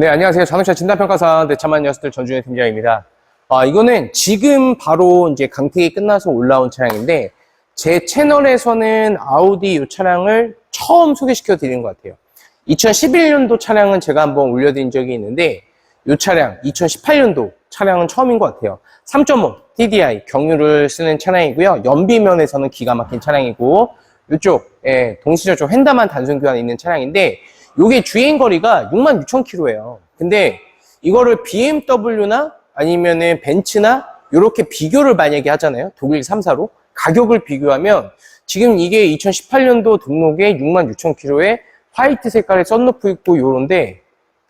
네, 안녕하세요. 자동차 진단평가사 대차만 녀석들 전준의 팀장입니다. 아, 이거는 지금 바로 이제 강택이 끝나서 올라온 차량인데, 제 채널에서는 아우디 이 차량을 처음 소개시켜 드린 것 같아요. 2011년도 차량은 제가 한번 올려드린 적이 있는데, 이 차량, 2018년도 차량은 처음인 것 같아요. 3.5 TDI 경유를 쓰는 차량이고요. 연비면에서는 기가 막힌 차량이고, 이쪽, 예, 동시저쪽 횡단만 단순 교환이 있는 차량인데, 요게 주행 거리가 66,000km예요. 근데 이거를 BMW나 아니면은 벤츠나 이렇게 비교를 만약에 하잖아요. 독일 3사로 가격을 비교하면 지금 이게 2018년도 등록에 66,000km에 화이트 색깔의 썬루프 있고 요런데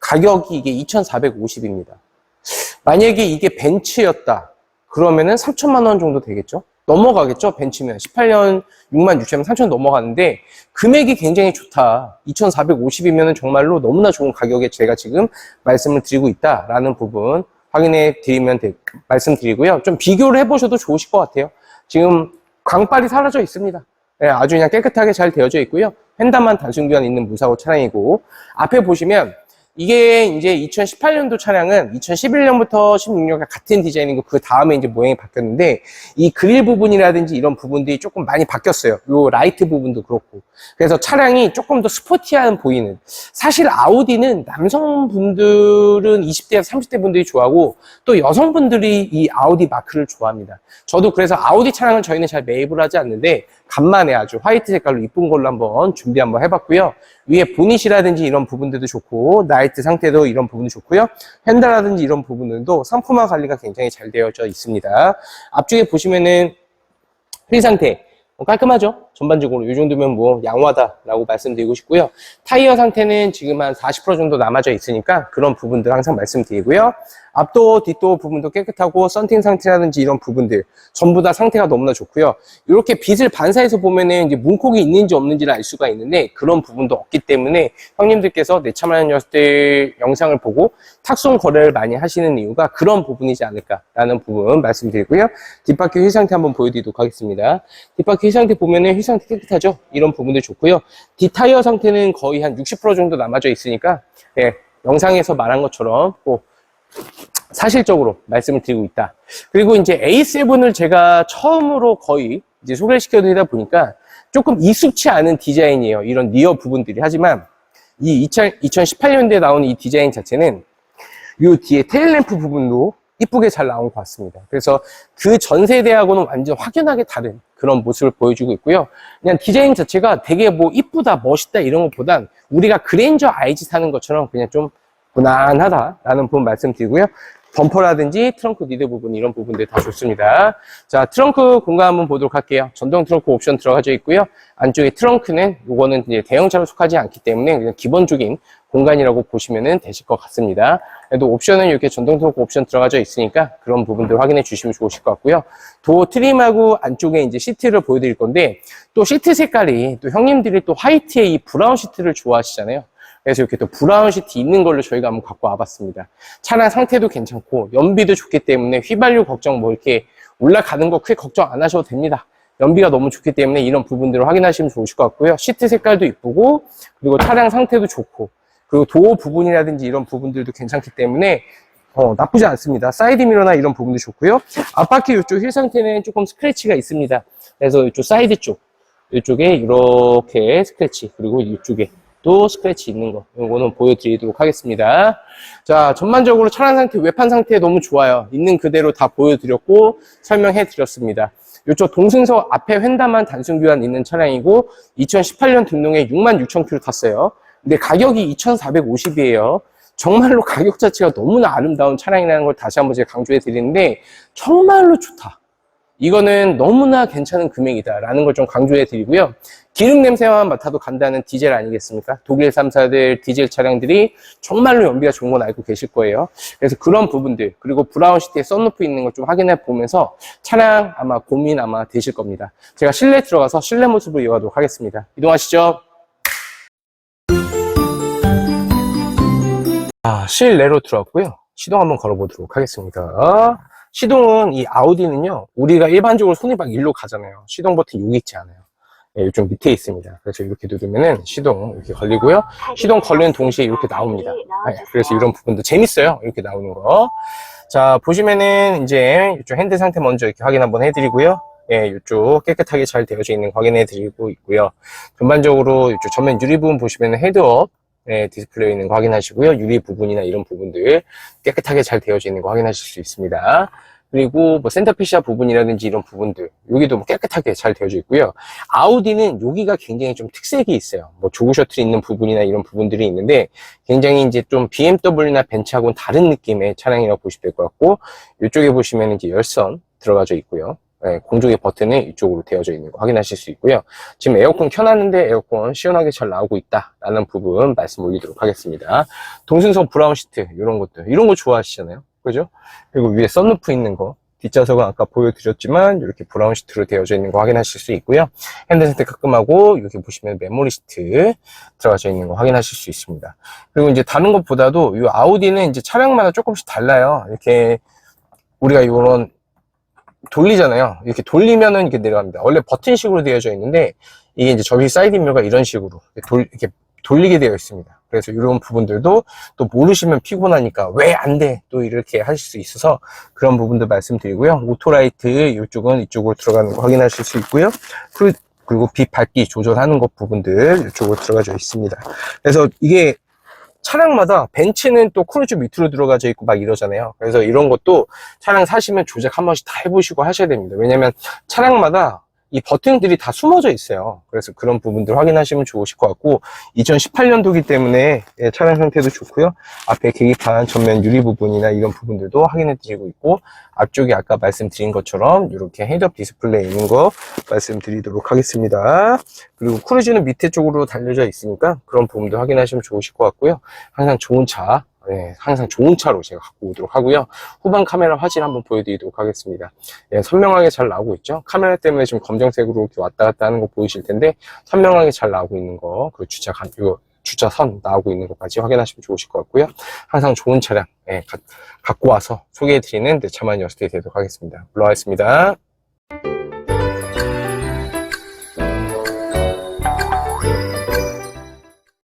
가격이 이게 2,450입니다. 만약에 이게 벤츠였다. 그러면은 3천만 원 정도 되겠죠? 넘어가겠죠? 벤츠면 18년 6만 6천면 3천 넘어가는데 금액이 굉장히 좋다. 2,450이면 정말로 너무나 좋은 가격에 제가 지금 말씀을 드리고 있다라는 부분 확인해 드리면 되, 말씀드리고요. 좀 비교를 해보셔도 좋으실 것 같아요. 지금 광빨이 사라져 있습니다. 예, 아주 그냥 깨끗하게 잘 되어져 있고요. 횡단만 단순 교환 있는 무사고 차량이고 앞에 보시면 이게 이제 2018년도 차량은 2011년부터 16년까지 같은 디자인이고 그 다음에 이제 모양이 바뀌었는데 이 그릴 부분이라든지 이런 부분들이 조금 많이 바뀌었어요. 요 라이트 부분도 그렇고. 그래서 차량이 조금 더 스포티한 보이는. 사실 아우디는 남성분들은 20대에서 30대 분들이 좋아하고 또 여성분들이 이 아우디 마크를 좋아합니다. 저도 그래서 아우디 차량은 저희는 잘 매입을 하지 않는데 간만에 아주 화이트 색깔로 이쁜 걸로 한번 준비 한번 해봤고요. 위에 보닛이라든지 이런 부분들도 좋고 나 이트 상태도 이런 부분도 좋고요. 핸들라든지 이런 부분들도 상품화 관리가 굉장히 잘 되어져 있습니다. 앞쪽에 보시면은 휠 상태 어, 깔끔하죠? 전반적으로 이 정도면 뭐 양호하다라고 말씀드리고 싶고요. 타이어 상태는 지금 한 40% 정도 남아져 있으니까 그런 부분들 항상 말씀드리고요. 앞도 뒷도 부분도 깨끗하고 썬팅 상태라든지 이런 부분들 전부 다 상태가 너무나 좋고요. 이렇게 빛을 반사해서 보면은 이제 문콕이 있는지 없는지를 알 수가 있는데 그런 부분도 없기 때문에 형님들께서 내 차만한 녀석들 영상을 보고 탁송 거래를 많이 하시는 이유가 그런 부분이지 않을까라는 부분 말씀드리고요. 뒷바퀴 휠 상태 한번 보여드리도록 하겠습니다. 뒷바퀴 휠 상태 보면은 휠 상태 깨끗하죠? 이런 부분들 좋고요. 뒷타이어 상태는 거의 한 60% 정도 남아져 있으니까 예, 영상에서 말한 것처럼 꼭 사실적으로 말씀을 드리고 있다. 그리고 이제 A7을 제가 처음으로 거의 이제 소개를 시켜 드리다 보니까 조금 익숙치 않은 디자인이에요. 이런 리어 부분들이. 하지만 이 2000, 2018년도에 나온 이 디자인 자체는 이 뒤에 테일램프 부분도 이쁘게 잘 나온 것 같습니다. 그래서 그 전 세대하고는 완전 확연하게 다른 그런 모습을 보여주고 있고요. 그냥 디자인 자체가 되게 뭐 이쁘다, 멋있다 이런 것보단 우리가 그랜저 IG 타는 것처럼 그냥 좀 무난하다라는 부분 말씀드리고요. 범퍼라든지 트렁크 니드 부분 이런 부분들 다 좋습니다. 자 트렁크 공간 한번 보도록 할게요. 전동 트렁크 옵션 들어가져 있고요. 안쪽에 트렁크는 이거는 이제 대형차로 속하지 않기 때문에 그냥 기본적인 공간이라고 보시면 되실 것 같습니다. 그래도 옵션은 이렇게 전동 트렁크 옵션 들어가져 있으니까 그런 부분들 확인해 주시면 좋으실 것 같고요. 도어 트림하고 안쪽에 이제 시트를 보여드릴 건데 또 시트 색깔이 또 형님들이 또 화이트의 이 브라운 시트를 좋아하시잖아요. 그래서 이렇게 또 브라운 시트 있는 걸로 저희가 한번 갖고 와봤습니다. 차량 상태도 괜찮고 연비도 좋기 때문에 휘발유 걱정 뭐 이렇게 올라가는 거 크게 걱정 안 하셔도 됩니다. 연비가 너무 좋기 때문에 이런 부분들을 확인하시면 좋으실 것 같고요. 시트 색깔도 이쁘고 그리고 차량 상태도 좋고 그리고 도어 부분이라든지 이런 부분들도 괜찮기 때문에 어, 나쁘지 않습니다. 사이드 미러나 이런 부분도 좋고요. 앞바퀴 이쪽 휠 상태는 조금 스크래치가 있습니다. 그래서 이쪽 사이드 쪽 이쪽에 이렇게 스크래치 그리고 이쪽에 또 스크래치 있는 거. 이거는 보여드리도록 하겠습니다. 자 전반적으로 차량 상태 외판 상태 너무 좋아요. 있는 그대로 다 보여드렸고 설명해 드렸습니다. 이쪽 동승서 앞에 횡단만 단순 교환 있는 차량이고 2018년 등록에 66,000km 탔어요. 근데 가격이 2,450이에요. 정말로 가격 자체가 너무나 아름다운 차량이라는 걸 다시 한번 제가 강조해 드리는데 정말로 좋다 이거는 너무나 괜찮은 금액이다 라는 걸 좀 강조해 드리고요 기름 냄새만 맡아도 간다는 디젤 아니겠습니까? 독일 3사들 디젤 차량들이 정말로 연비가 좋은 건 알고 계실 거예요. 그래서 그런 부분들, 그리고 브라운 시티에 썬루프 있는 걸 좀 확인해 보면서 차량 아마 고민 아마 되실 겁니다. 제가 실내 들어가서 실내 모습을 이어가도록 하겠습니다. 이동하시죠. 아, 실내로 들어왔고요. 시동 한번 걸어보도록 하겠습니다. 시동은 이 아우디는요, 우리가 일반적으로 손이 막 일로 가잖아요. 시동 버튼 여기 있지 않아요. 예, 이쪽 밑에 있습니다. 그래서 이렇게 누르면은 시동 이렇게 걸리고요. 시동 걸리는 동시에 이렇게 나옵니다. 예, 그래서 이런 부분도 재밌어요. 이렇게 나오는 거. 자, 보시면은 이제 이쪽 핸드 상태 먼저 이렇게 확인 한번 해드리고요. 예, 이쪽 깨끗하게 잘 되어져 있는 거 확인해 드리고 있고요. 전반적으로 이쪽 전면 유리 부분 보시면 헤드업 예, 디스플레이 있는 거 확인하시고요. 유리 부분이나 이런 부분들 깨끗하게 잘 되어져 있는 거 확인하실 수 있습니다. 그리고 뭐 센터피시아 부분이라든지 이런 부분들 여기도 뭐 깨끗하게 잘 되어져 있고요. 아우디는 여기가 굉장히 좀 특색이 있어요. 뭐 조그 셔틀이 있는 부분이나 이런 부분들이 있는데 굉장히 이제 좀 BMW나 벤츠하고는 다른 느낌의 차량이라고 보시면 될 것 같고 이쪽에 보시면 이제 열선 들어가져 있고요. 네, 공조기 버튼이 이쪽으로 되어져 있는 거 확인하실 수 있고요. 지금 에어컨 켜놨는데 에어컨 시원하게 잘 나오고 있다라는 부분 말씀 올리도록 하겠습니다. 동승석 브라운 시트 이런 것들 이런 거 좋아하시잖아요. 그죠? 그리고 위에 썬루프 있는 거 뒷좌석은 아까 보여드렸지만 이렇게 브라운 시트로 되어져 있는 거 확인하실 수 있고요. 핸드센터 가끔하고 이렇게 보시면 메모리 시트 들어가져 있는 거 확인하실 수 있습니다. 그리고 이제 다른 것보다도 이 아우디는 이제 차량마다 조금씩 달라요. 이렇게 우리가 이런 돌리잖아요. 이렇게 돌리면은 이렇게 내려갑니다. 원래 버튼식으로 되어져 있는데 이게 이제 접시 사이드 미러가 이런 식으로 돌, 이렇게 돌리게 되어 있습니다. 그래서 이런 부분들도 또 모르시면 피곤하니까 왜 안 돼? 또 이렇게 하실 수 있어서 그런 부분들 말씀드리고요. 오토라이트 이쪽은 이쪽으로 들어가는 거 확인하실 수 있고요. 그리고 빛 밝기 조절하는 것 부분들 이쪽으로 들어가져 있습니다. 그래서 이게 차량마다 벤츠는 또 크루즈 밑으로 들어가져 있고 막 이러잖아요. 그래서 이런 것도 차량 사시면 조작 한 번씩 다 해보시고 하셔야 됩니다. 왜냐면 차량마다 이 버튼들이 다 숨어져 있어요. 그래서 그런 부분들 확인하시면 좋으실 것 같고 2018년도기 때문에 예, 차량 상태도 좋고요. 앞에 계기판 전면 유리 부분이나 이런 부분들도 확인해 드리고 있고 앞쪽에 아까 말씀드린 것처럼 이렇게 헤드업 디스플레이 있는 거 말씀드리도록 하겠습니다. 그리고 크루즈는 밑에 쪽으로 달려져 있으니까 그런 부분도 확인하시면 좋으실 것 같고요. 항상 좋은 차 네, 항상 좋은 차로 제가 갖고 오도록 하고요. 후방 카메라 화질 한번 보여드리도록 하겠습니다. 예, 선명하게 잘 나오고 있죠. 카메라 때문에 지금 검정색으로 이렇게 왔다 갔다 하는 거 보이실 텐데 선명하게 잘 나오고 있는 거, 그 주차 간, 이거 주차선 나오고 있는 것까지 확인하시면 좋으실 것 같고요. 항상 좋은 차량 예, 가, 갖고 와서 소개해드리는 네, 차만 여스트이 되도록 하겠습니다. 물러가겠습니다.